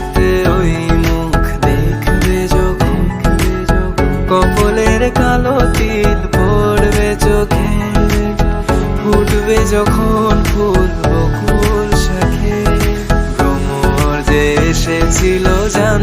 রাতে ওই মুখ দেখবে যখন কপলের কালো তিল পড়বে চোখে। ফুটবে যখন ফুল, বকুল শাখে। ভ্রমর যে এসেছিল জান